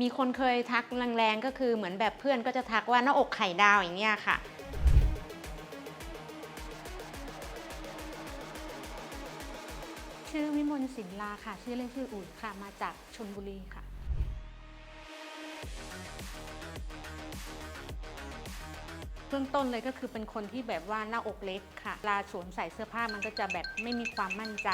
มีคนเคยทักแรงๆก็คือเหมือนแบบเพื่อนก็จะทักว่าหน้าอกไข่ดาวอย่างเงี้ยค่ะ ชื่อวิมลศิลาค่ะ ชื่อเล่นชื่ออุ๋ยค่ะ มาจากชนบุรีค่ะ เบื้องต้นเลยก็คือเป็นคนที่แบบว่าหน้าอกเล็กค่ะเวลาสวมใส่เสื้อผ้ามันก็จะแบบไม่มีความมั่นใจ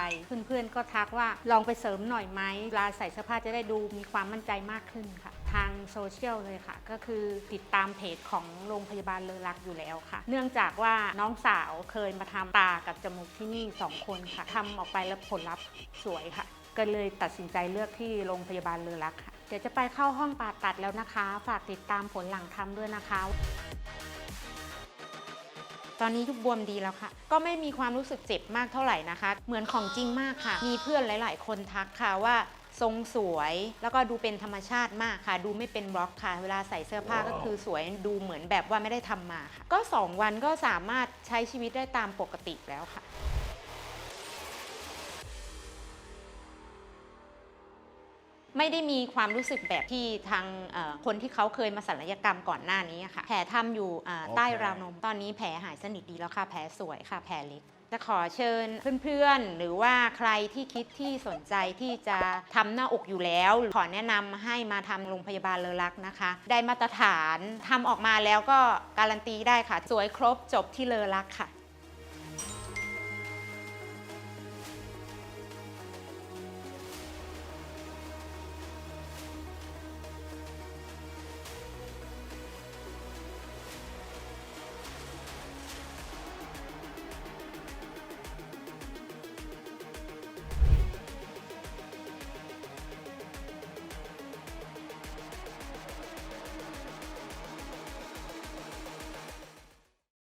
เพื่อนๆก็ทักว่าลองไปเสริมหน่อยไหมเวลาใส่เสื้อผ้าจะได้ดูมีความมั่นใจมากขึ้นค่ะ ทางโซเชียลเลยค่ะ ก็คือติดตามเพจของโรงพยาบาลเลอรักอยู่แล้วค่ะ เนื่องจากว่าน้องสาวเคยมาทำตากับจมูกที่นี่สองคนค่ะทำออกไปแล้วผลลัพธ์สวยค่ะ ก็เลยตัดสินใจเลือกที่โรงพยาบาลเลอรักค่ะเดี๋ยวจะไปเข้าห้องผ่าตัดแล้วนะคะ ฝากติดตามผลหลังทำด้วยนะคะ อนนี้ยุบบวมดีแล้วค่ะ ก็ไม่มีความรู้สึกเจ็บมากเท่าไหร่นะคะ เหมือนของจริงมากค่ะ มีเพื่อนหลาย ๆ คนทักค่ะว่าทรงสวยแล้วก็ดูเป็นธรรมชาติมากค่ะ ดูไม่เป็นบล็อกค่ะ เวลาใส่เสื้อผ้าก็คือสวยดูเหมือนแบบว่าไม่ได้ทำมาค่ะ ก็ 2 วันก็สามารถใช้ชีวิตได้ตามปกติแล้วค่ะ ไม่ได้มีความรู้สึกแบบที่ทางเอ่อคนที่เขาเคยมาศัลยกรรมก่อนหน้านี้ค่ะ แผลทำอยู่อ่าโอเคใต้ราวนม ตอนนี้แผลหายสนิทดีแล้วค่ะ แผลสวยค่ะ แผลเล็กจะขอเชิญเพื่อนๆ หรือว่าใครที่คิดที่สนใจที่จะทำหน้าอกอยู่แล้ว ขอแนะนำให้มาทำโรงพยาบาลเลอรักนะคะ ได้มาตรฐานทำออกมาแล้วก็การันตีได้ค่ะ สวยครบจบที่เลอรักค่ะ